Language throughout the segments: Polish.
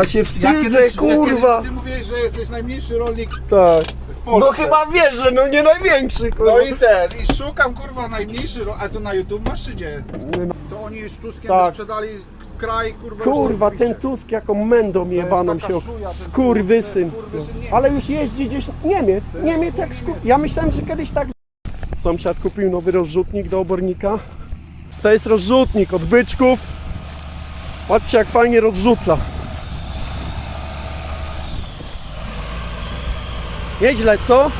Ja się wstydzę, kiedyś, kurwa. Kiedyś, ty mówiłeś, że jesteś najmniejszy rolnik Tak. w Polsce. No chyba wiesz, że no nie największy, kurwa. No i ten, i szukam kurwa najmniejszy ro... A to na YouTube masz czy gdzie? To oni z Tuskiem Tak. sprzedali kraj, kurwa. Kurwa, ten Tusk jaką mędą jebaną taka się. szuja, ten Skurwysyn. Ale już jeździ gdzieś Niemiec. Niemiec jak skur... Ja myślałem, że kiedyś tak... Sąsiad kupił nowy rozrzutnik do obornika. To jest rozrzutnik od byczków. Patrzcie jak fajnie rozrzuca. Nieźle, co?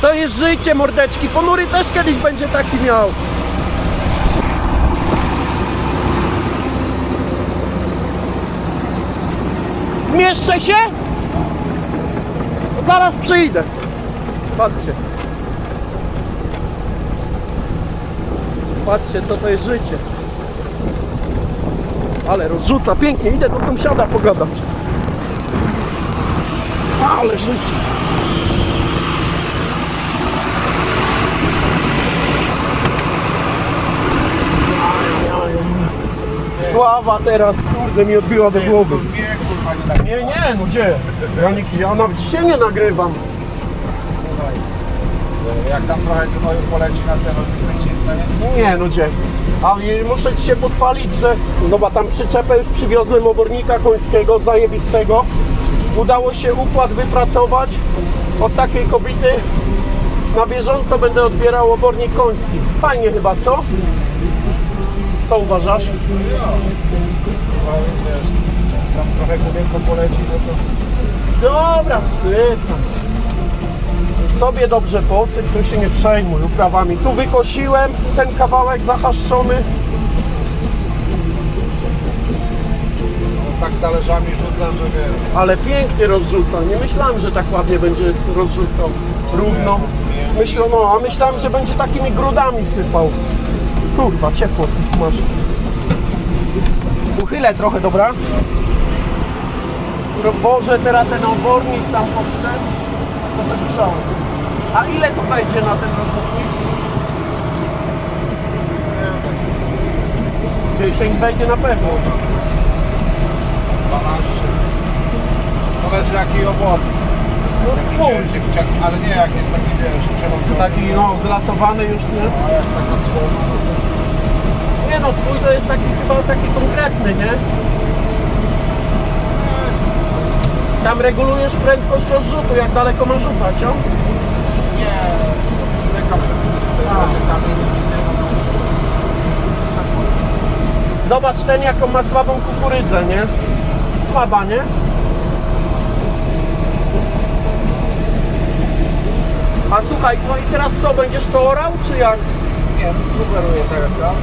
To jest życie, mordeczki. Ponury też kiedyś będzie taki miał. Zmieszczę się? Zaraz przyjdę. Patrzcie. Patrzcie, co to jest życie. Ale rozrzuca pięknie. Idę do sąsiada pogadać. Ale życie. Sława teraz, kurde, mi odbiła do głowy. Nie, nie. Nie, nie, no gdzie? Ja, nie, ja nawet się nie nagrywam. Słuchaj. Jak tam trochę gnoju poleci na ten nic stanie? Nie, no gdzie? A muszę Ci się pochwalić, że zobacz, tam przyczepę już przywiozłem obornika końskiego, zajebistego. Udało się układ wypracować od takiej kobiety. Na bieżąco będę odbierał obornik koński. Fajnie chyba, co? Co uważasz? Tam trochę główienko poleci, no to... Dobra, sypam. Sobie dobrze posyp, tu się nie przejmuj uprawami. Tu wykosiłem ten kawałek zahaszczony. no tak talerzami rzuca, że wiesz. Ale pięknie rozrzuca. Nie myślałem, że tak ładnie będzie rozrzucał. Równo. Myślono, a myślałem, że będzie takimi grudami sypał. Kurwa, ciepło coś tu masz. Uchylę trochę, dobra? Boże, teraz ten obornik tam ten, to. A ile to będzie na ten rozrzutnik? 10 będzie na pewno. 12. Zależy jaki obornik. Ale nie jak jest taki wiesz, przelądowany. Taki no, zlasowany już, nie? Jak Nie no, twój to jest taki chyba taki konkretny, nie? Tam regulujesz prędkość rozrzutu, jak daleko ma rzucać, o? nie, przymykam nie mam Zobacz ten jaką ma słabą kukurydzę, nie? Słaba, nie? A słuchaj, no i teraz co, będziesz to orał, czy jak? Nie, no skuperuję teraz tam.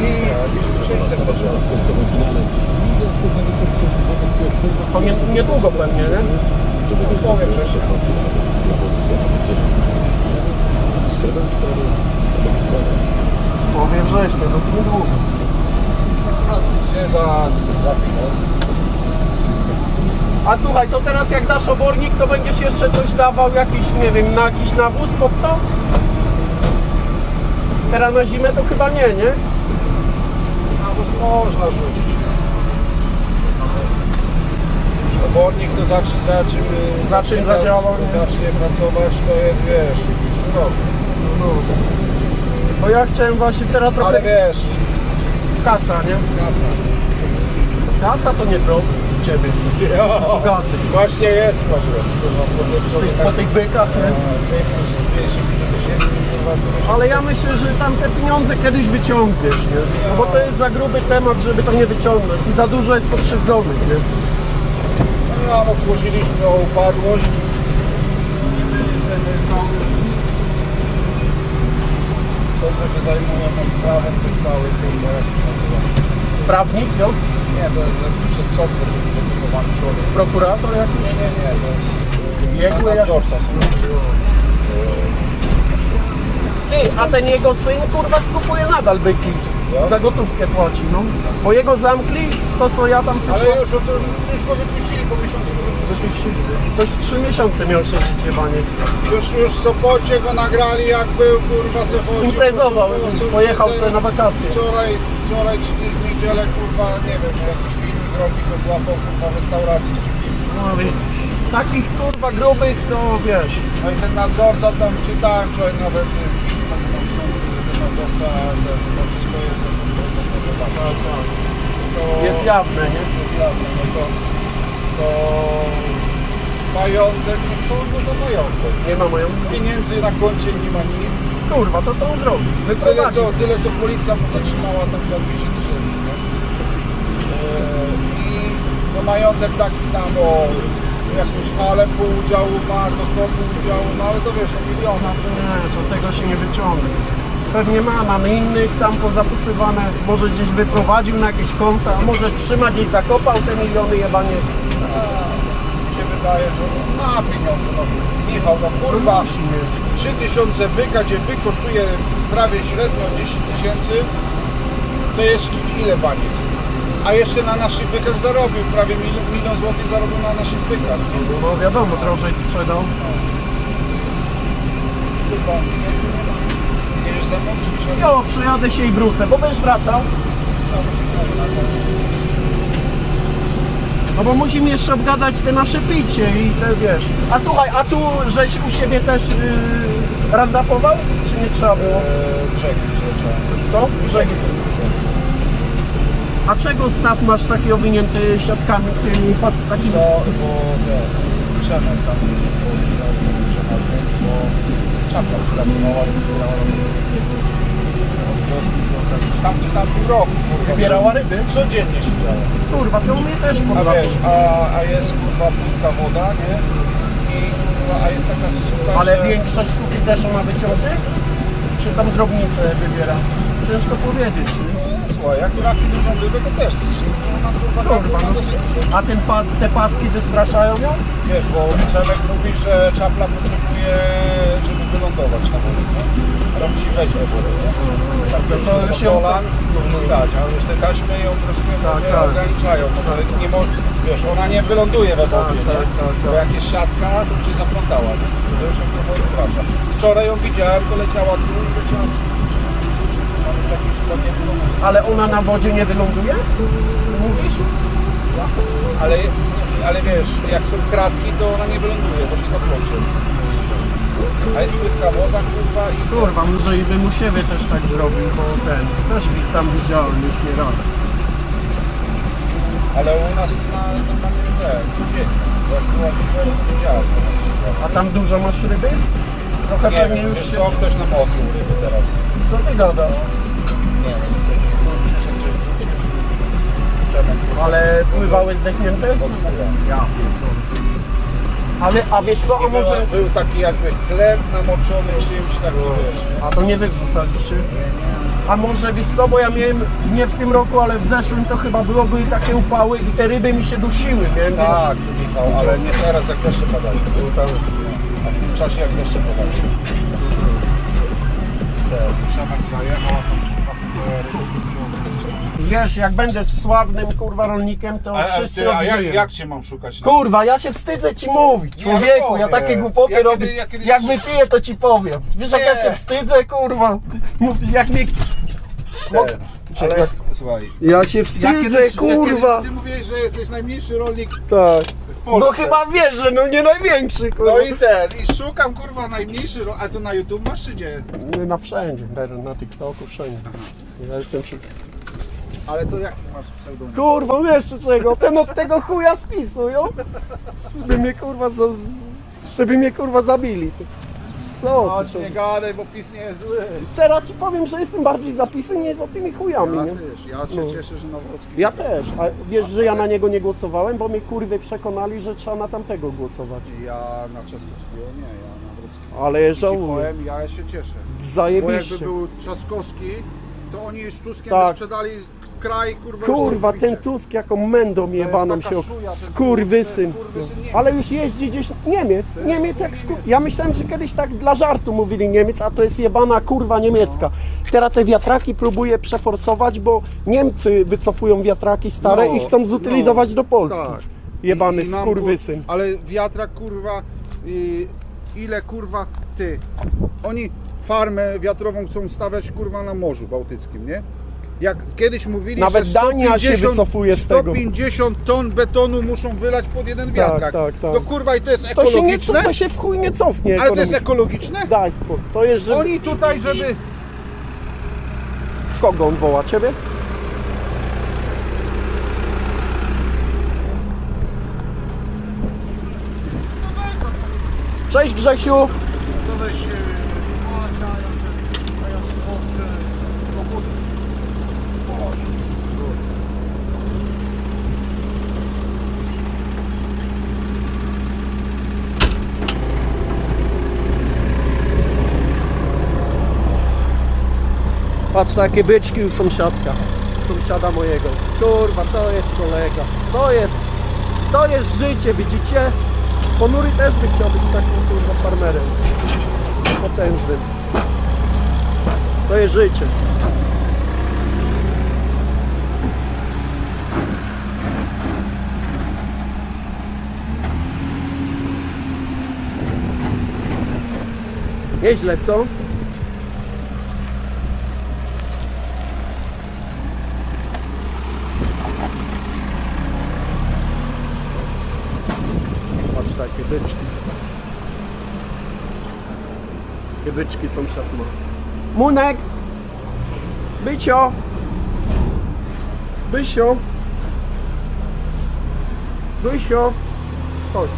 I przyjdę. To nie, niedługo pewnie, nie? Powiem, że się. Powie września, no to niedługo. Nie za dwa pieniądze. A słuchaj, to teraz jak dasz obornik, to będziesz jeszcze coś dawał, jakiś, nie wiem, na jakiś nawóz pod to? Teraz na zimę to chyba nie, nie? Nawóz można rzucić. Obornik to zacznie, za czym, Za czym zadziałał, nie? zacznie pracować, to jest, wiesz, przyszłym roku. Bo ja chciałem właśnie teraz trochę Ale wiesz, kasa, nie? kasa. Kasa to nie problem u Ciebie. bogaty. Właśnie jest problem. kurwa, po tym Po człowieka. tych bykach, nie? A, dwie plus 250 tysięcy, kurwa, to się- Ale ja myślę, że tam te pieniądze kiedyś wyciągniesz, nie? No bo to jest za gruby temat, żeby to nie wyciągnąć i za dużo jest pokrzywdzonych, nie? No, no zgłosiliśmy o upadłość. To, co się zajmują tą sprawą, to się nazywa? Prawnik, no? Nie, to jest przez sąd wytypowany człowiek. Prokurator jakiś? Nie, nie, nie, to jest... Biegły jak- nadzorca. Ty, a ten jego syn, kurwa, skupuje nadal byki. No. Za gotówkę płaci, no. Bo jego zamkli, z to co ja tam Ale słyszałem. już, o tym, już go wypuścili po miesiącu. go wypuścili. To już trzy miesiące miał siedzieć jebaniec. Już, już w Sopocie go nagrali jak był, kurwa, se chodził. Imprezował, pojechał sobie na wakacje. Wczoraj, wczoraj czy dziś w niedzielę, kurwa, nie wiem, jakiś film rolnik go złapał kurwa w restauracji przy piwnicy. No. Takich kurwa grubych to wiesz. No i ten nadzorca tam czytałem wczoraj nawet y, pismo tam są, że ten nadzorca ten, to wszystko jest to można zobaczyć. To Jest jawne, nie? jest jawne, no to, to majątek, no co on ma za majątek? Nie ma moją. Pieniędzy na koncie nie ma nic. Kurwa, to co on zrobi? Tyle co, tyle co policja mu zatrzymała tam 200 tysięcy, nie? Eee, I no majątek taki tam o jakąś halę pół udziału ma, to to pół udziału, no ale to wiesz, no miliona. Nie, to tego się nie wyciągnie. Pewnie ma, mamy innych tam pozapisywane, może gdzieś wyprowadził na jakieś konta, a może trzyma gdzieś zakopał te miliony jebaniec. Mi się wydaje, że ma pieniądze, no. Michał, no kurwa, Musi mieć. 3000 byka, gdzie byk kosztuje prawie średnio 10 tysięcy, to jest ile baniek? A jeszcze na naszych bykach zarobił, prawie milion, milion złotych zarobił na naszych bykach. No wiadomo, drożej sprzedał. Kurwa, nie. Jedziesz ze mną, czy? Jo, przyjadę się i wrócę, bo będziesz wracał. No bo musimy jeszcze obgadać te nasze picie i te wiesz. A słuchaj, a tu żeś u siebie też yy, randapował? Czy nie trzeba było? Eee, brzegi przyleciałem. Co? Brzegi. A czego staw masz taki owinięty siatkami, tymi pas, takimi? Co, bo ten, Przemek tam ma wziąć, bo czapka przylatowała i wybierała tamtym, w tamtym roku, kurwa, Wybierała ryby? Codziennie siedziała. Kurwa, to u mnie też A podlało. wiesz, a, a jest kurwa płytka woda, nie? I kurwa, a jest taka suka, Ale że... większość sztuki też ona wyciągnie? Czy tam drobnicę wybiera? Ciężko powiedzieć. nie? Słuchaj, jak trafi dużą rybę, to też ona kurwa, no. A ten pas, te paski wystraszają ją? Wiesz, bo Przemek mówi, że czapla potrzebuje, żeby wylądować na wodzie, nie? Ale musi wejść do wody, nie? Tak, No to to już ją- kolan i stać, a już te taśmy ją troszkę Tak, tak. ograniczają, może nie może, wiesz, ona nie wyląduje we wodzie, tak, nie? tak, Bo tak. jak jest siatka, to cię zaplątała, nie? To już ją trochę strasza. Wczoraj ją widziałem, to leciała tu i leciała tu. Mamy z jakimś pewnie Ale ona na wodzie nie wyląduje? Mówisz? ale, ale wiesz, jak są kratki, to ona nie wyląduje, bo się zaploczy. A jest płytka woda, kurwa i Kurwa, może i bym u siebie też tak zrobił, bo ten, też ich tam widziałem już nie raz. Ale u nas na normalnie ten, codziennie. Jak była to widziałem. A tam dużo masz ryby? Trochę Nie pewnie wiem, już wiesz się... co, ktoś nam odkrył ryby teraz. Co ty gadasz? Ale pływały zdechnięte? Ja. Ale, a wiesz co, a może... był, taki jakby chleb namoczony czymś takim, wiesz. A to nie wyrzucaliście? Nie, nie. A może wiesz co, bo ja miałem nie w tym roku, ale w zeszłym to chyba było, były takie upały i te ryby mi się dusiły, nie? Tak, Michał, ale nie teraz jak deszcze padają. A w tym czasie jak deszcze padają. Ten Przemek zajechał, a tam ryby. Wiesz, jak będę sławnym kurwa rolnikiem, to A, a, wszyscy ty, a jak, jak cię mam szukać? Kurwa, ja się wstydzę ci mówić, człowieku, no ja takie głupoty Ja robię. kiedy- ja kiedyś- Jak wypiję, to ci powiem. Wiesz, jak ja Nie. się wstydzę, kurwa. Ty, mów, jak mnie... No, Ten, ale słuchaj. Ja się Ja wstydzę, kiedyś, kurwa. Kiedyś, ty mówiłeś, że jesteś najmniejszy rolnik Tak. w Polsce. No chyba wiesz, że no nie największy, kurwa. No i ten, i szukam kurwa najmniejszy. A to na YouTube masz czy gdzie? Na wszędzie, na TikToku, wszędzie. Ja jestem przy... Ale to jaki masz pseudonim? Kurwa, wiesz czy czego? Ten od tego chuja spisują? Żeby mnie kurwa za... Żeby mnie kurwa zabili. Co? Chodź, nie gadaj, bo PiS nie jest zły. Teraz ci powiem, że jestem bardziej zapisem nie za tymi chujami, Ja nie? też, ja się No. cieszę, że Nawrocki... Ja też, a wiesz, że ja na niego nie głosowałem, bo mnie kurwy przekonali, że trzeba na tamtego głosować. Ja na Trzaskowskiego nie, ja na Nawrockiego. Ale Ci żałuję. powiem, ja się cieszę. Bo jakby Zajebiście. był Trzaskowski, to oni z Tuskiem Tak. by sprzedali kraj, kurwa, Kurwa, ten. Tusk jaką mędą jebaną się. Skurwysyn. Ale już jeździ gdzieś Niemiec. Niemiec jak skur... Ja myślałem, że kiedyś tak dla żartu mówili Niemiec, a to jest jebana kurwa niemiecka. Teraz te wiatraki próbuje przeforsować, bo Niemcy wycofują wiatraki stare No, i chcą zutylizować no, do Polski. tak. Jebany I- skurwysyn. kur- Ale wiatrak kurwa, i ile kurwa, ty, oni farmę wiatrową chcą stawiać kurwa na Morzu Bałtyckim, nie? Jak kiedyś mówili, Nawet że Dania się wycofuje z tego. 150 ton betonu muszą wylać pod jeden wiatrak. tak, tak. To kurwa i to jest To się, nie, ekologiczne? to się w chuj nie cofnie. Ale to jest ekologiczne? Daj spokój. To jest, że... Oni tutaj, żeby... Kogo on woła? Ciebie? Cześć Grzesiu! To weź... e, a ja- a ja złożę pochody. O, nic. Patrz na jakie byczki u sąsiadka. Sąsiada mojego. Kurwa, to jest kolega. To jest, to jest życie, widzicie? Ponury też by chciał być takim kurwa farmerem. Potężnym. To jest życie. Nieźle, co? Patrz takie byczki. Takie byczki sąsiad ma. Munek! Bycio! Bysio! Bysio! Chodź.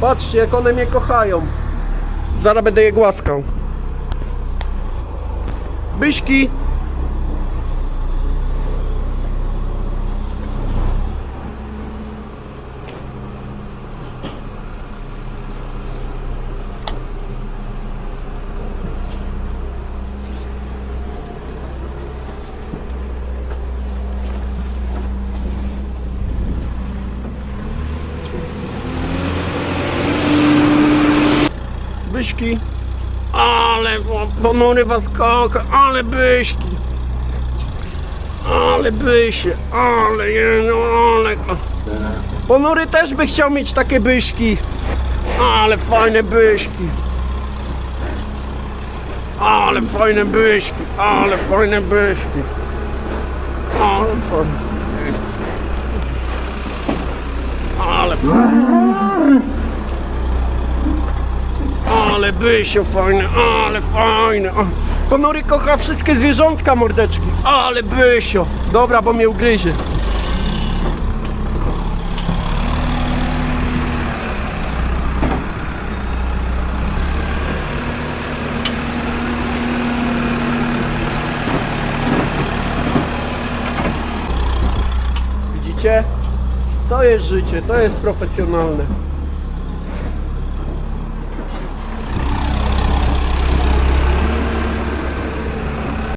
Patrzcie jak one mnie kochają. Zaraz będę je głaskał. Byśki! Byśki. Ale ponury was kocha, ale byśki. Ale bysie, ale je, no ale... Ponury też by chciał mieć takie byśki. Ale fajne byśki. Ale fajne byśki, ale fajne byśki. Ale fajne. Ale fajne. Ale bysio fajne, ale fajne. O, Ponury kocha wszystkie zwierzątka mordeczki. Ale bysio. Dobra, bo mnie ugryzie. Widzicie? To jest życie, to jest profesjonalne.